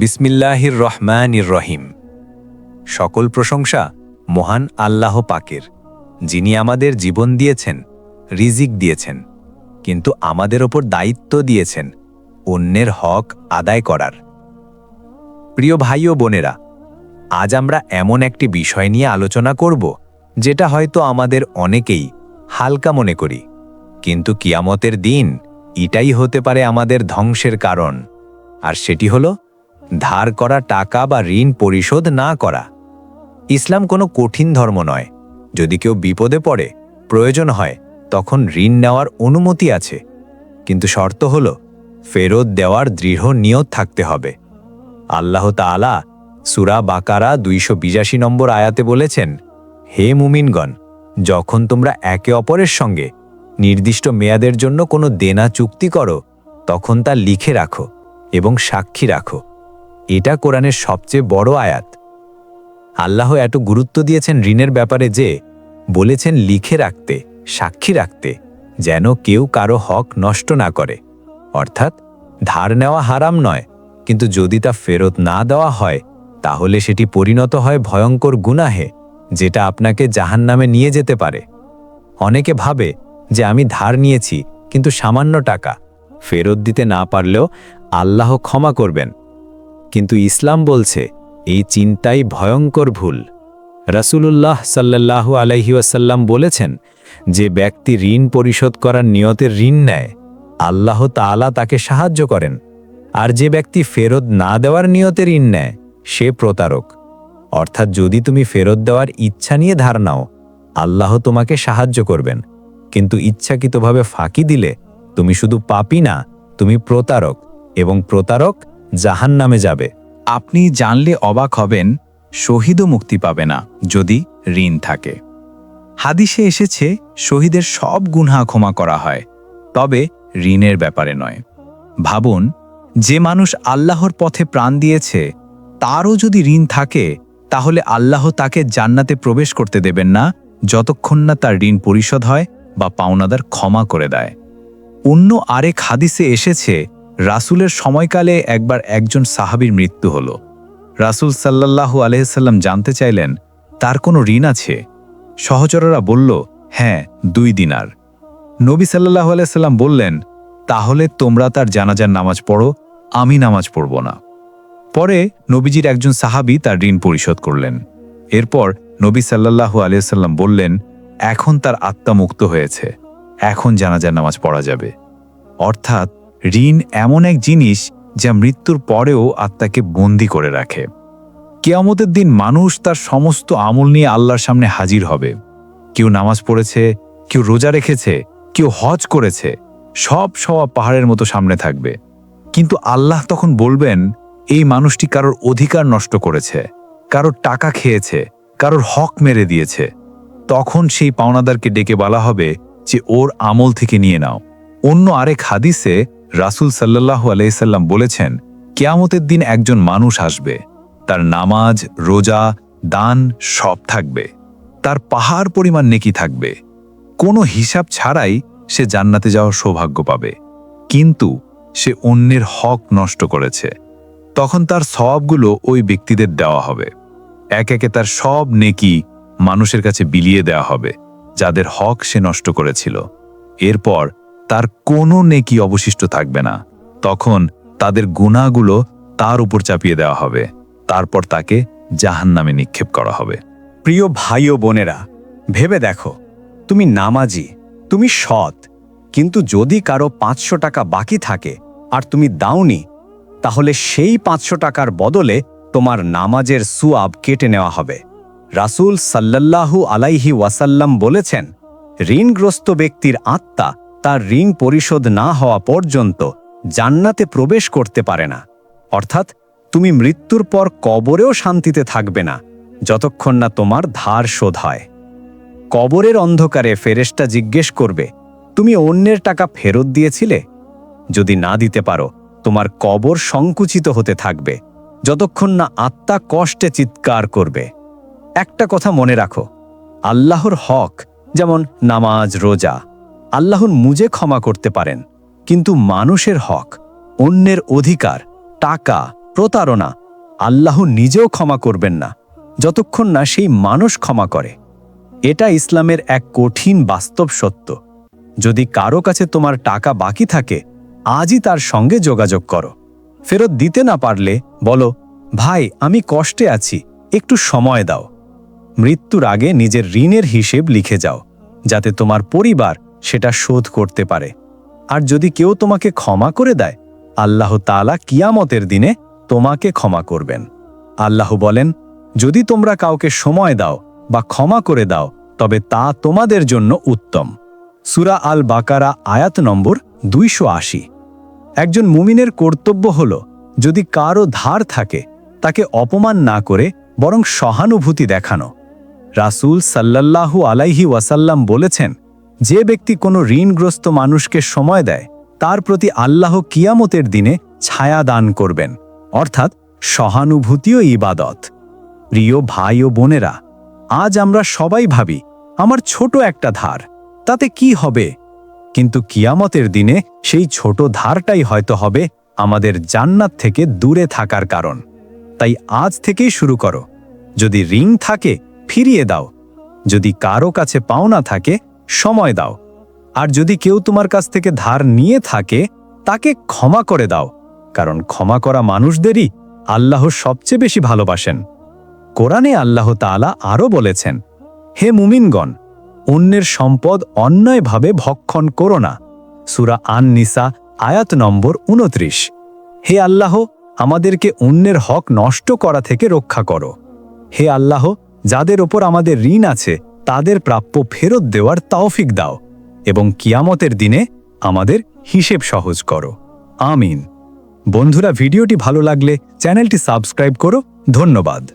বিসমিল্লাহির রহমানির রহিম। সকল প্রশংসা মহান আল্লাহ পাকের, যিনি আমাদের জীবন দিয়েছেন, রিজিক দিয়েছেন, কিন্তু আমাদের ওপর দায়িত্ব দিয়েছেন অন্যের হক আদায় করার। প্রিয় ভাই ও বোনেরা, আজ আমরা এমন একটি বিষয় নিয়ে আলোচনা করব, যেটা হয়তো আমাদের অনেকেই হালকা মনে করি, কিন্তু কিয়ামতের দিন এটাই হতে পারে আমাদের ধ্বংসের কারণ। আর সেটি হলো ধার করা টাকা বা ঋণ পরিশোধ না করা। ইসলাম কোনো কঠিন ধর্ম নয়। যদি কেউ বিপদে পড়ে, প্রয়োজন হয়, তখন ঋণ নেওয়ার অনুমতি আছে। কিন্তু শর্ত হল, ফেরত দেওয়ার দৃঢ় নিয়ত থাকতে হবে। আল্লাহ তাআলা সুরা বাকারা দুইশো বিরাশি নম্বর আয়াতে বলেছেন, হে মুমিনগণ, যখন তোমরা একে অপরের সঙ্গে নির্দিষ্ট মেয়াদের জন্য কোনো দেনা চুক্তি করো, তখন তা লিখে রাখো এবং সাক্ষী রাখো। এটা কোরআনের সবচেয়ে বড় আয়াত। আল্লাহ এত গুরুত্ব দিয়েছেন ঋণের ব্যাপারে যে, বলেছেন লিখে রাখতে, সাক্ষী রাখতে, যেন কেউ কারও হক নষ্ট না করে। অর্থাৎ, ধার নেওয়া হারাম নয়, কিন্তু যদি তা ফেরত না দেওয়া হয়, তাহলে সেটি পরিণত হয় ভয়ঙ্কর গুনাহে, যেটা আপনাকে জাহান্নামে নিয়ে যেতে পারে। অনেকে ভাবে যে, আমি ধার নিয়েছি, কিন্তু সামান্য টাকা, ফেরত দিতে না পারলেও আল্লাহ ক্ষমা করবেন। কিন্তু ইসলাম বলছে, এই চিন্তাই ভয়ঙ্কর ভুল। রাসূলুল্লাহ সাল্লাল্লাহু আলাইহি ওয়াসাল্লাম বলেছেন যে ব্যক্তি ঋণ পরিশোধ করার নিয়তের ঋণ নেয়, আল্লাহ তাআলা তাকে সাহায্য করেন। আর যে ব্যক্তি ফেরত না দেওয়ার নিয়তে ঋণ নেয়, সে প্রতারক। অর্থাৎ যদি তুমি ফেরত দেওয়ার ইচ্ছা নিয়ে ধার নাও, আল্লাহ তোমাকে সাহায্য করবেন। কিন্তু ইচ্ছাকৃতভাবে ফাঁকি দিলে তুমি শুধু পাপি না, তুমি প্রতারক। এবং প্রতারক জাহান নামে যাবে। আপনি জানলে অবাক হবেন, শহীদও মুক্তি পাবে না যদি ঋণ থাকে। হাদিসে এসেছে, শহীদের সব গুনহা ক্ষমা করা হয়, তবে ঋণের ব্যাপারে নয়। ভাবুন, যে মানুষ আল্লাহর পথে প্রাণ দিয়েছে, তারও যদি ঋণ থাকে, তাহলে আল্লাহ তাকে জান্নাতে প্রবেশ করতে দেবেন না, যতক্ষণ না তার ঋণ পরিশোধ হয় বা পাওনাদার ক্ষমা করে দেয়। অন্য আরেক হাদিসে এসেছে রাসূলের সময়কালে একবার একজন সাহাবীর মৃত্যু হল। রাসূল সাল্লাল্লাহু আলহিসাল্লাম জানতে চাইলেন, তার কোনো ঋণ আছে? সহচররা বলল হ্যাঁ দুই দিনার। নবী সাল্লাল্লাহু আলাইসাল্লাম বললেন, তাহলে তোমরা তার জানাজার নামাজ পড়ো, আমি নামাজ পড়ব না। পরে নবীজির একজন সাহাবী তার ঋণ পরিশোধ করলেন। এরপর নবী সাল্লাল্লাহু আলিয়াল্লাম বললেন, এখন তার আত্মা মুক্ত হয়েছে, এখন জানাজার নামাজ পড়া যাবে। অর্থাৎ ঋণ এমন এক জিনিস যা মৃত্যুর পরেও আত্মাকে বন্দি করে রাখে। কেয়ামতের দিন মানুষ তার সমস্ত আমল নিয়ে আল্লাহর সামনে হাজির হবে। কেউ নামাজ পড়েছে, কেউ রোজা রেখেছে, কেউ হজ করেছে, সব সওয়া পাহাড়ের মতো সামনে থাকবে। কিন্তু আল্লাহ তখন বলবেন, এই মানুষটি কারোর অধিকার নষ্ট করেছে, কারোর টাকা খেয়েছে, কারোর হক মেরে দিয়েছে। তখন সেই পাওনাদারকে ডেকে বলা হবে যে, ওর আমল থেকে নিয়ে নাও। অন্য আরেক হাদিসে রাসূল সাল্লাল্লাহু আলাইসাল্লাম বলেছেন, কেয়ামতের দিন একজন মানুষ আসবে। তার নামাজ, রোজা, দান সব থাকবে। তার পাহাড় পরিমাণ নেকি থাকবে। কোনো হিসাব ছাড়াই সে জান্নাতে যাওয়ার সৌভাগ্য পাবে। কিন্তু সে অন্যের হক নষ্ট করেছে। তখন তার সবগুলো ওই ব্যক্তিদের দেওয়া হবে। এক একে তার সব নেকি মানুষের কাছে বিলিয়ে দেওয়া হবে, যাদের হক সে নষ্ট করেছিল। এরপর তার কোনো নেকি অবশিষ্ট থাকবে না। তখন তাদের গুণাগুলো তার উপর চাপিয়ে দেওয়া হবে। তারপর তাকে জাহান নামে নিক্ষেপ করা হবে। প্রিয় ভাই ও বোনেরা, ভেবে দেখো, তুমি নামাজি, তুমি সৎ, কিন্তু যদি কারও পাঁচশো টাকা বাকি থাকে আর তুমি দাওনি, তাহলে সেই পাঁচশো টাকার বদলে তোমার নামাজের সুয়াব কেটে নেওয়া হবে। রাসূল সাল্লাল্লাহু আলাইহি ওয়াসাল্লাম বলেছেন, ঋণগ্রস্ত ব্যক্তির আত্মা তার ঋণ পরিশোধ না হওয়া পর্যন্ত জান্নাতে প্রবেশ করতে পারে না। অর্থাৎ তুমি মৃত্যুর পর কবরেও শান্তিতে থাকবে না, যতক্ষণ না তোমার ধার শোধ হয়। কবরের অন্ধকারে ফেরেশতা জিজ্ঞেস করবে, তুমি অন্যের টাকা ফেরত দিয়েছিলে? যদি না দিতে পারো, তোমার কবর সংকুচিত হতে থাকবে, যতক্ষণ না আত্মা কষ্টে চিৎকার করবে। একটা কথা মনে রাখো, আল্লাহর হক, যেমন নামাজ, রোজা আল্লাহর মুজে ক্ষমা করতে পারেন। কিন্তু মানুষের হক, অন্যের অধিকার, টাকা, প্রতারণা আল্লাহ নিজেও ক্ষমা করবেন না, যতক্ষণ না সেই মানুষ ক্ষমা করে। এটা ইসলামের এক কঠিন বাস্তব সত্য। যদি কারও কাছে তোমার টাকা বাকি থাকে, আজই তার সঙ্গে যোগাযোগ করো। ফেরত দিতে না পারলে বলো, ভাই, আমি কষ্টে আছি, একটু সময় দাও। মৃত্যুর আগে নিজের ঋণের হিসেব লিখে যাও, যাতে তোমার পরিবার সেটা শোধ করতে পারে। আর যদি কেউ তোমাকে ক্ষমা করে দেয়, আল্লাহ তাআলা কিয়ামতের দিনে তোমাকে ক্ষমা করবেন। আল্লাহ বলেন, যদি তোমরা কাউকে সময় দাও বা ক্ষমা করে দাও, তবে তা তোমাদের জন্য উত্তম। সুরা আল বাকারা আয়াত নম্বর দুইশো আশি। একজন মুমিনের কর্তব্য হল, যদি কারও ধার থাকে, তাকে অপমান না করে বরং সহানুভূতি দেখানো। রাসূল সাল্লাল্লাহু আলাইহি ওয়াসাল্লাম বলেছেন যে ব্যক্তি কোনো ঋণগ্রস্ত মানুষকে সময় দেয়, তার প্রতি আল্লাহ কিয়ামতের দিনে ছায়া দান করবেন, অর্থাৎ সহানুভূতিও ইবাদত। প্রিয় ভাই ও বোনেরা, আজ আমরা সবাই ভাবি, আমার ছোট একটা ধার, তাতে কি হবে? কিন্তু কিয়ামতের দিনে সেই ছোট ধারটাই হয়তো হবে আমাদের জান্নাত থেকে দূরে থাকার কারণ। তাই আজ থেকেই শুরু করো। যদি রিং থাকে, ফিরিয়ে দাও। যদি কারও কাছে পাওনা থাকে সময় দাও। আর যদি কেউ তোমার কাছ থেকে ধার নিয়ে থাকে, তাকে ক্ষমা করে দাও, কারণ ক্ষমা করা মানুষদেরই আল্লাহ সবচেয়ে বেশি ভালোবাসেন। কোরআনে আল্লাহ তাআলা আরও বলেছেন, হে মুমিনগণ, অন্যের সম্পদ অন্যায়ভাবে ভক্ষণ করো না। সুরা আন নিসা আয়াত নম্বর উনত্রিশ হে আল্লাহ, আমাদেরকে অন্যের হক নষ্ট করা থেকে রক্ষা করো। হে আল্লাহ, যাদের ওপর আমাদের ঋণ আছে তাদের প্রাপ্য ফেরত দেওয়ার তাওফিক দাও এবং কিয়ামতের দিনে আমাদের হিসেব সহজ করো। আমিন। বন্ধুরা, ভিডিওটি ভালো লাগলে চ্যানেলটি সাবস্ক্রাইব করো। ধন্যবাদ।